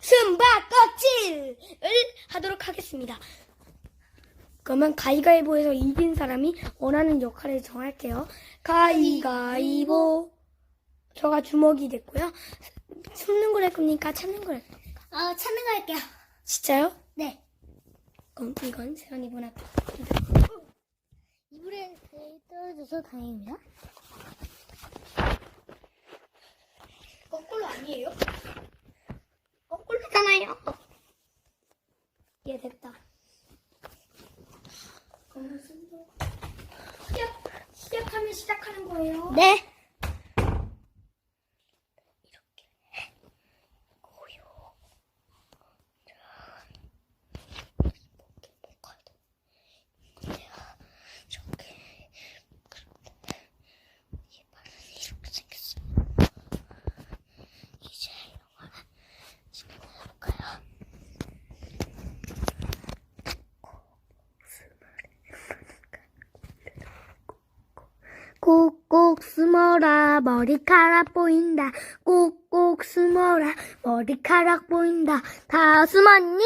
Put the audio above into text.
숨바꼭질을 하도록 하겠습니다. 그러면 가위가위보에서 이긴 사람이 원하는 역할을 정할게요. 가위가위보. 저가 주먹이 됐고요. 숨는 걸 할 겁니까? 참는 걸 할 겁니까? 어, 찾는 거 할게요. 진짜요? 네. 그럼 이건 세연이 보나 이불에 떨어져서 다행입니다. 거꾸로 아니에요? 거꾸로잖아요. 예, 됐다. 시작, 시작하면 시작하는 거예요. 네. 꼭꼭 숨어라. 머리카락 보인다. 꼭꼭 숨어라. 머리카락 보인다. 다 숨었니?